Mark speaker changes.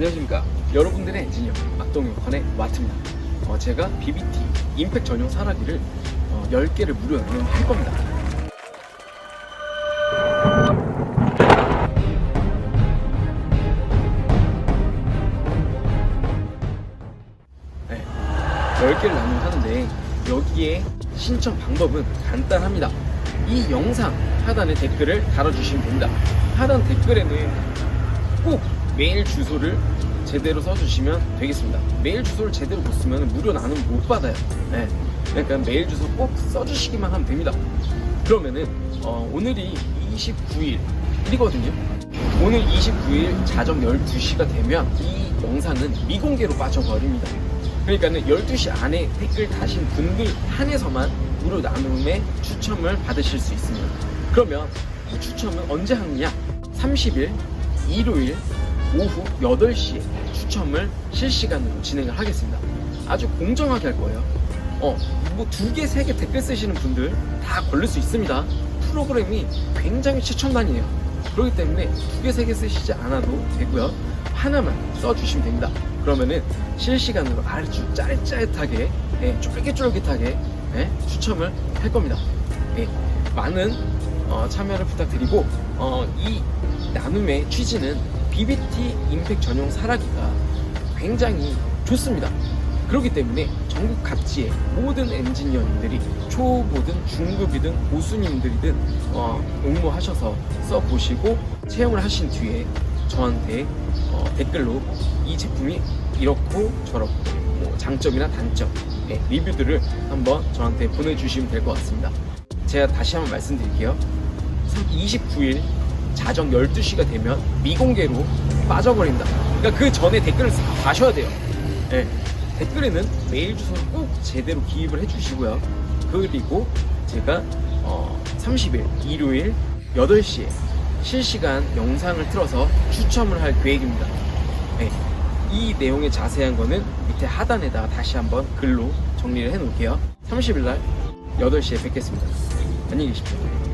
Speaker 1: 안녕하십니까. 여러분들의 엔지니어 막동영판의 마트입니다. 어, 제가 BBT 임팩 전용 사라기를 어, 10개를 무료 나눔할 겁니다. 네, 10개를 나눔하는데 여기에 신청 방법은 간단합니다. 이 영상 하단에 댓글을 달아주시면 됩니다. 하단 댓글에는 꼭 메일 주소를 제대로 써주시면 되겠습니다. 메일 주소를 제대로 못 쓰면 무료 나눔 못 받아요. 네. 그러니까 메일 주소 꼭 써주시기만 하면 됩니다. 그러면은 어, 오늘이 29일이거든요. 오늘 29일 자정 12시가 되면 이 영상은 미공개로 빠져버립니다. 그러니까는 12시 안에 댓글 다신 분들 한해서만 무료 나눔에 추첨을 받으실 수 있습니다. 그러면 이 추첨은 언제 하느냐? 30일 일요일 오후 8시에 추첨을 실시간으로 진행을 하겠습니다. 아주 공정하게 할 거예요. 어, 뭐 두 개, 세 개 댓글 쓰시는 분들 다 걸릴 수 있습니다. 프로그램이 굉장히 최첨단이에요. 그렇기 때문에 두 개, 세 개 쓰시지 않아도 되고요. 하나만 써주시면 됩니다. 그러면은 실시간으로 아주 짜릿짜릿하게, 예, 쫄깃쫄깃하게 예, 추첨을 할 겁니다. 예, 많은 어, 참여를 부탁드리고 어, 이 나눔의 취지는 BBT 임팩 전용 사라기가 굉장히 좋습니다. 그렇기 때문에 전국 각지의 모든 엔지니어님들이 초보든 중급이든 고수님들이든 어, 응모하셔서 써보시고 채용을 하신 뒤에 저한테 어, 댓글로 이 제품이 이렇고 저렇고 뭐 장점이나 단점 예, 리뷰들을 한번 저한테 보내주시면 될 것 같습니다. 제가 다시 한번 말씀드릴게요. 29일 자정 12시가 되면 미공개로 빠져버린다. 그러니까 그 전에 댓글을 다셔야 돼요. 예. 댓글에는 메일 주소를 꼭 제대로 기입을 해주시고요. 그리고 제가 어, 30일 일요일 8시에 실시간 영상을 틀어서 추첨을 할 계획입니다. 예. 이 내용의 자세한 거는 밑에 하단에다가 다시 한번 글로 정리를 해 놓을게요. 30일 날 8시에 뵙겠습니다. 안녕히 계십시오.